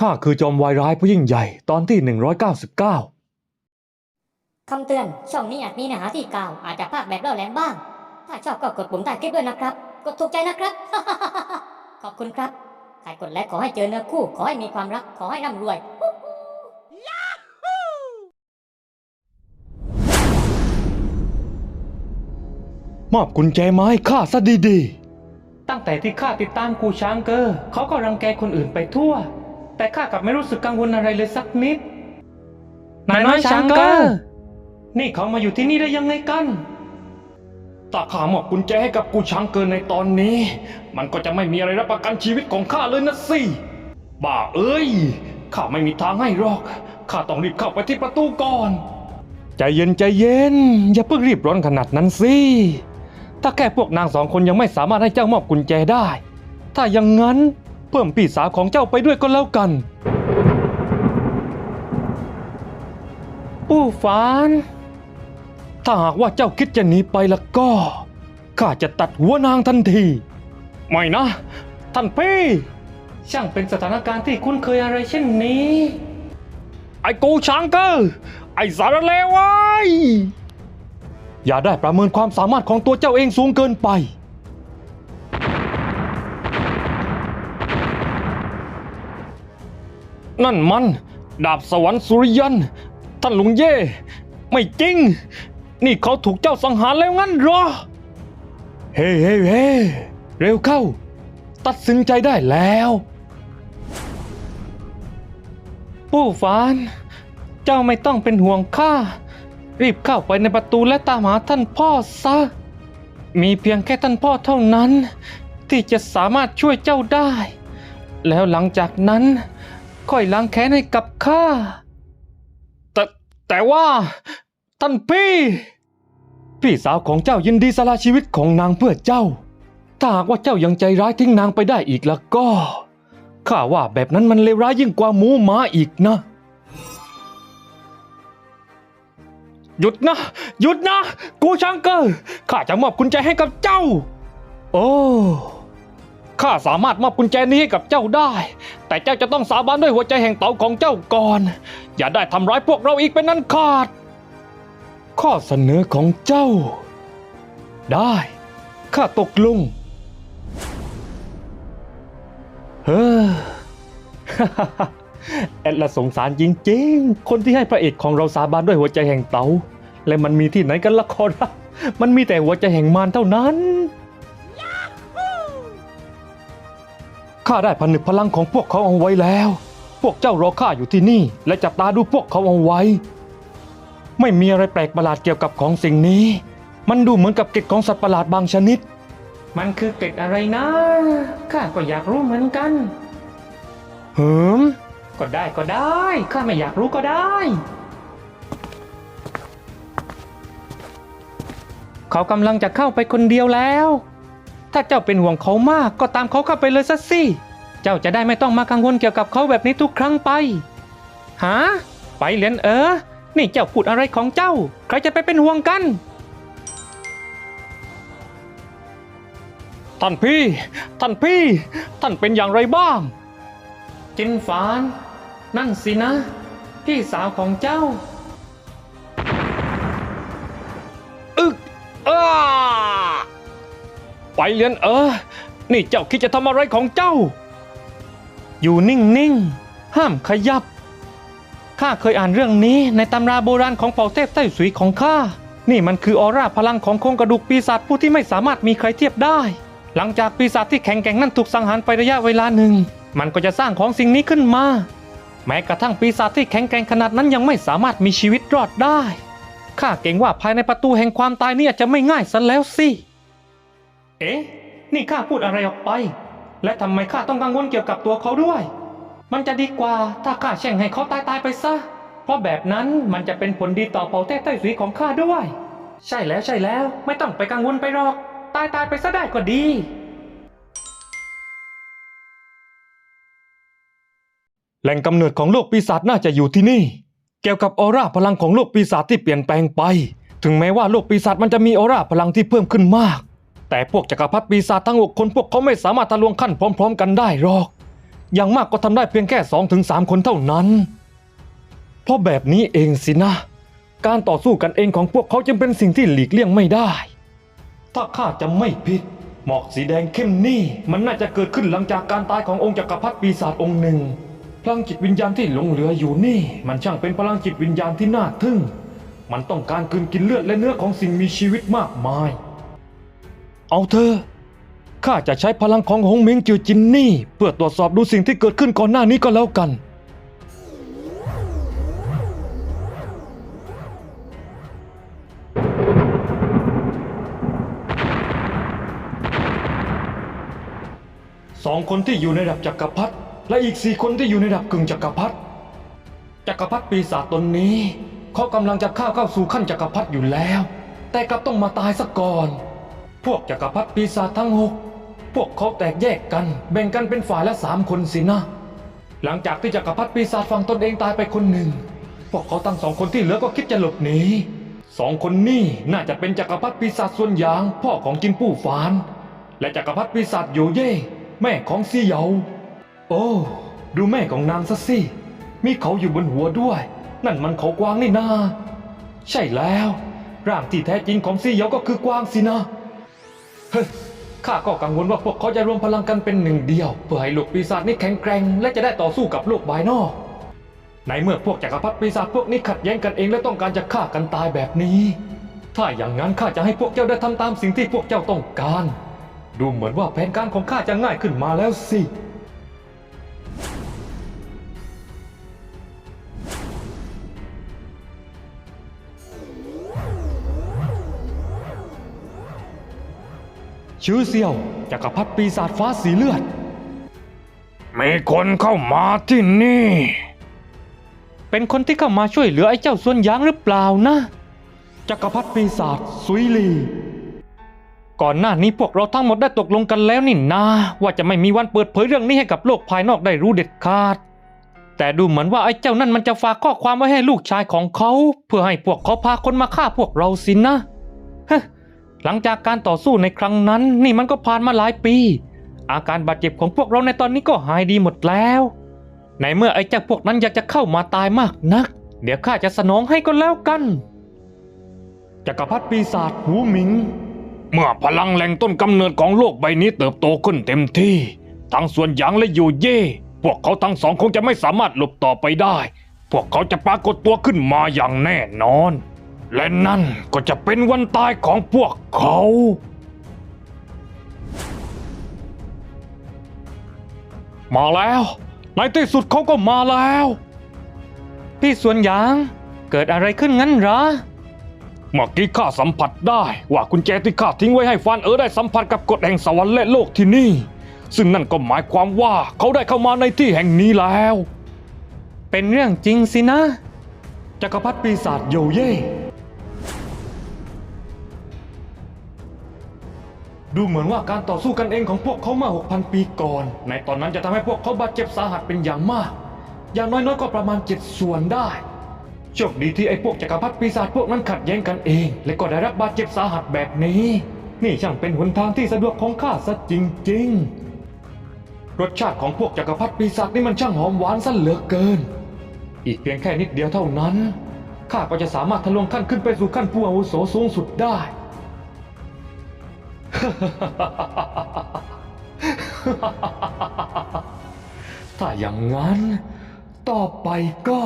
ข้าคือจอมวายร้ายผู้ยิ่งใหญ่ตอนที่ 199 คำเตือน ช่องนี้อาจมีเนื้อหาที่กล่าว อาจจะภาคแบบเล่าแหลมบ้าง ถ้าชอบก็กดปุ่มใต้คลิปด้วยนะครับ กดถูกใจนะครับ ขอบคุณครับใครกดไลค์ขอให้เจอเนื้อคู่ ขอให้มีความรัก ขอให้ร่ำรวย มอบกุญแจไม้ข้าซะดีตั้งแต่ที่ข้าติดตามกูช้างเกอร์เขาก็รังแกคนอื่นไปทั่ว แต่ข้ากลับไม่รู้สึกกังวลอะไรเลยสักนิด นายน้อยช้างเกอร์นี่เขามาอยู่ที่นี่ได้ยังไงกันๆถ้าข้ามอบกุญแจให้กับกูช้างเกินในตอนนี้ มันก็จะไม่มีอะไรรับประกันชีวิตของข้าเลยนะสิ บ้าเอ้ย ข้าไม่มีทางให้หรอก ข้าต้องรีบเข้าไปที่ประตูก่อน ใจเย็นใจเย็น อย่าเพิ่งรีบร้อนขนาดนั้นสิ ถ้าแค่พวกนางสองคนยังไม่สามารถให้เจ้ามอบกุญแจได้ ถ้าอย่างนั้นเพิ่มพี่สาวของเจ้าไปด้วยก็แล้วกันผู้ฟาน ถ้าหากว่าเจ้าคิดจะหนีไปแล้วก็ ข้าจะตัดหัวนางทันที ไม่นะ ท่านพี่ ช่างเป็นสถานการณ์ที่คุ้นเคยอะไรเช่นนี้ ไอ้กูช้างเกอร์ไอ้สารเลวไอ้ยอย่าได้ประเมินความสามารถของตัวเจ้าเองสูงเกินไป นั่นมัน ดาบสวรรค์สุริยัน ท่านลุงเย่ ไม่จริง นี่เขาถูกเจ้าสังหารแล้วงั้นเหรอ เฮ้เฮ้เฮ้เร็วเข้า ตัดสินใจได้แล้วผู้ฟาน เจ้าไม่ต้องเป็นห่วงข้า รีบเข้าไปในประตูและตามหาท่านพ่อซะ มีเพียงแค่ท่านพ่อเท่านั้น ที่จะสามารถช่วยเจ้าได้ แล้วหลังจากนั้น ค่อยล้างแค้นให้กับข้า แต่แต่ว่า ท่านพี่ พี่สาวของเจ้ายินดีสละชีวิตของนางเพื่อเจ้า ถ้าหากว่าเจ้ายังใจร้ายทิ้งนางไปได้อีกแล้วก็ ข้าว่าแบบนั้นมันเลวร้ายยิ่งกว่าหมูหมาอีกนะ หยุดนะ หยุดนะ กูชังเกอร์ข้าจะมอบกุญแจให้กับเจ้า โอ้ ข้าสามารถมอบกุญแจนี้ให้กับเจ้าได้ แต่เจ้าจะต้องสาบานด้วยหัวใจแห่งเต๋าของเจ้าก่อน อย่าได้ทำร้ายพวกเราอีกเป็นนั้นขาด ข้อเสนอของเจ้า ได้ข้าตกลงเฮ้อแอดละสงสารจริงๆ คนที่ให้พระเอกของเราสาบานด้วยหัวใจแห่งเต๋าและมันมีที่ไหนกันละครบมันมีแต่หัวใจแห่งมารเท่านั้น ข้าได้ผนึกพลังของพวกเขาเอาไว้แล้ว พวกเจ้ารอข้าอยู่ที่นี่ และจับตาดูพวกเขาเอาไว้ ไม่มีอะไรแปลกประหลาดเกี่ยวกับของสิ่งนี้ มันดูเหมือนกับเกล็ดของสัตว์ประหลาดบางชนิด มันคือเกล็ดอะไรนะ ข้าก็อยากรู้เหมือนกันเหิมก็ได้ก็ได้ ข้าไม่อยากรู้ก็ได้ เขากำลังจะเข้าไปคนเดียวแล้ว ถ้าเจ้าเป็นห่วงเขามากก็ตามเขาเข้าไปเลยสัสิ เจ้าจะได้ไม่ต้องมากังวลเกี่ยวกับเขาแบบนี้ทุกครั้งไปฮะไปเหรียญเออ นี่เจ้าพูดอะไรของเจ้า ใครจะไปเป็นห่วงกัน ท่านพี่ ท่านพี่ ท่านเป็นอย่างไรบ้าง จินฟาน นั่นสินะ พี่สาวของเจ้า อึกอ้า ไปเรียนเออ นี่เจ้าคิดจะทำอะไรของเจ้า อยู่นิ่งๆ ห้ามขยับ ข้าเคยอ่านเรื่องนี้ในตำราโบราณของเผ่าเทพไต้สุยของข้า นี่มันคือออร่าพลังของโครงกระดูกปีศาจผู้ที่ไม่สามารถมีใครเทียบได้ หลังจากปีศาจที่แข็งแกร่งนั้นถูกสังหารไประยะเวลาหนึ่ง มันก็จะสร้างของสิ่งนี้ขึ้นมา แม้กระทั่งปีศาจที่แข็งแกร่งขนาดนั้นยังไม่สามารถมีชีวิตรอดได้ ข้าเก่งว่าภายในประตูแห่งความตายนี่อาจจะไม่ง่ายซะแล้วสิ เอ๊ะ นี่ข้าพูดอะไรออกไป และทำไมข้าต้องกังวลเกี่ยวกับตัวเขาด้วย มันจะดีกว่าถ้าข้าแช่งให้เขาตายตายไปซะ เพราะแบบนั้นมันจะเป็นผลดีต่อเผ่าเต้ไต้สุยของข้าด้วย ใช่แล้วใช่แล้ว ไม่ต้องไปกังวลไปหรอก ตายตายไปซะได้ก็ดี แหล่งกำเนิดของโลกปีศาจน่าจะอยู่ที่นี่ เกี่ยวกับออร่าพลังของโลกปีศาจที่เปลี่ยนแปลงไป ถึงแม้ว่าโลกปีศาจมันจะมีออร่าพลังที่เพิ่มขึ้นมาก แต่พวกจักรพรรดิปีศาจทั้งหกคนพวกเขาไม่สามารถทะลวงขั้นพร้อม ๆ กันได้หรอก อย่างมากก็ทำได้เพียงแค่2-3ถึง3คนเท่านั้น เพราะแบบนี้เองสินะ การต่อสู้กันเองของพวกเขาจึงเป็นสิ่งที่หลีกเลี่ยงไม่ได้ ถ้าข้าจะไม่ผิด หมอกสีแดงเข้มนี่ มันน่าจะเกิดขึ้นหลังจากการตายขององค์จักรพรรดิปีศาจองค์หนึ่ง พลังจิตวิญญาณที่หลงเหลืออยู่นี่ มันช่างเป็นพลังจิตวิญญาณที่น่าทึ่ง มันต้องการกลืนกินเลือดและเนื้อของสิ่งมีชีวิตมากมาย เอาเถอะข้าจะใช้พลังของหงเมงจิวจินนี่ เพื่อตรวจสอบดูสิ่งที่เกิดขึ้นก่อนหน้านี้ก็แล้วกัน สองคนที่อยู่ในระดับจักรพรรดิและอีกสี่คนที่อยู่ในระดับกึ่งจักรพรรดิ จักรพรรดิปีศาจตนนี้ เขากำลังจะข้าวเข้าสู่ขั้นจักรพรรดิอยู่แล้ว แต่กลับต้องมาตายซะก่อน พวกจักรพรรดิปีศาจทั้งหกพวกเขาแตกแยกกัน แบ่งกันเป็นฝ่ายละสามคนสินะ หลังจากที่จักรพรรดิปีศาจฝั่งตนเองตายไปคนหนึ่ง พวกเขาตั้งสองคนที่เหลือก็คิดจะหลบหนีสองคนนี้น่าจะเป็นจักรพรรดิปีศาจส่วนหยาง พ่อของจินปู่ฟาน และจักรพรรดิปีศาจโยเย่แม่ของซีเหยาโอ้ดูแม่ของนางซะสิมีเขาอยู่บนหัวด้วย นั่นมันเขากวางนี่นา ใช่แล้ว ร่างที่แท้จริงของซีเหยาก็คือกวางสินะ เฮ้ยข้าก็กังวลว่าพวกเขาจะรวมพลังกันเป็นหนึ่งเดียว เพื่อให้ลูกปีศาจนี้แข็งแกร่ง และจะได้ต่อสู้กับโลกภายนอก ในเมื่อพวกจักรพรรดิปีศาจพวกนี้ขัดแย้งกันเองและต้องการจะฆ่ากันตายแบบนี้ ถ้าอย่างนั้นข้าจะให้พวกเจ้าได้ทำตามสิ่งที่พวกเจ้าต้องการ ดูเหมือนว่าแผนการของข้าจะง่ายขึ้นมาแล้วสิ ชื่อเซียวจักรพรรดิปีศาจฟ้าสีเลือด มีคนเข้ามาที่นี่ เป็นคนที่เข้ามาช่วยเหลือไอ้เจ้าส่วนยางหรือเปล่านะ จักรพรรดิปีศาจซุยลี ก่อนหน้านี้พวกเราทั้งหมดได้ตกลงกันแล้วนี่นาว่าจะไม่มีวันเปิดเผยเรื่องนี้ให้กับโลกภายนอกได้รู้เด็ดขาด แต่ดูเหมือนว่าไอ้เจ้านั่นมันจะฝากข้อความไว้ให้ลูกชายของเขา เพื่อให้พวกเขาพาคนมาฆ่าพวกเราสินะฮะ หลังจากการต่อสู้ในครั้งนั้น นี่มันก็ผ่านมาหลายปี อาการบาดเจ็บของพวกเราในตอนนี้ก็หายดีหมดแล้ว ในเมื่อไอ้เจ้าพวกนั้นอยากจะเข้ามาตายมากนัก เดี๋ยวข้าจะสนองให้ก็แล้วกันจักรพรรดิปีศาจหูหมิง เมื่อพลังแหล่งต้นกำเนิดของโลกใบนี้เติบโตขึ้นเต็มที่ ทั้งส่วนหยางและยูเย่ พวกเขาทั้งสองคงจะไม่สามารถหลบต่อไปได้ พวกเขาจะปรากฏตัวขึ้นมาอย่างแน่นอน และนั่นก็จะเป็นวันตายของพวกเขา มาแล้ว ในที่สุดเขาก็มาแล้ว พี่ส่วนหยาง เกิดอะไรขึ้นงั้นเหรอ เมื่อกี้ข้าสัมผัสได้ ว่ากุญแจที่ข้าทิ้งไว้ให้ฟานเอ๋อได้สัมผัสกับกฎแห่งสวรรค์และโลกที่นี่ ซึ่งนั่นก็หมายความว่าเขาได้เข้ามาในที่แห่งนี้แล้ว เป็นเรื่องจริงสินะจักรพรรดิปีศาจโยเย่ ดูเหมือนว่าการต่อสู้กันเองของพวกเขาเมื่อ6,000 ปีก่อน ในตอนนั้นจะทำให้พวกเขาบาดเจ็บสาหัสเป็นอย่างมาก อย่างน้อยๆก็ประมาณ 7 ส่วนได้โชคดีที่ไอ้พวกจักรพรรดิปีศาจพวกนั้นขัดแย้งกันเอง และก็ได้รับบาดเจ็บสาหัสแบบนี้ นี่ช่างเป็นหนทางที่สะดวกของข้าซะจริง ๆ รสชาติของพวกจักรพรรดิปีศาจนี่มันช่างหอมหวานซะเหลือเกิน อีกเพียงแค่นิดเดียวเท่านั้นข้าก็จะสามารถทะลวงขั้นขึ้นไปสู่ขั้นผู้อาวุโสสูงสุดได้ ถ้าอย่างนั้น ต่อไปก็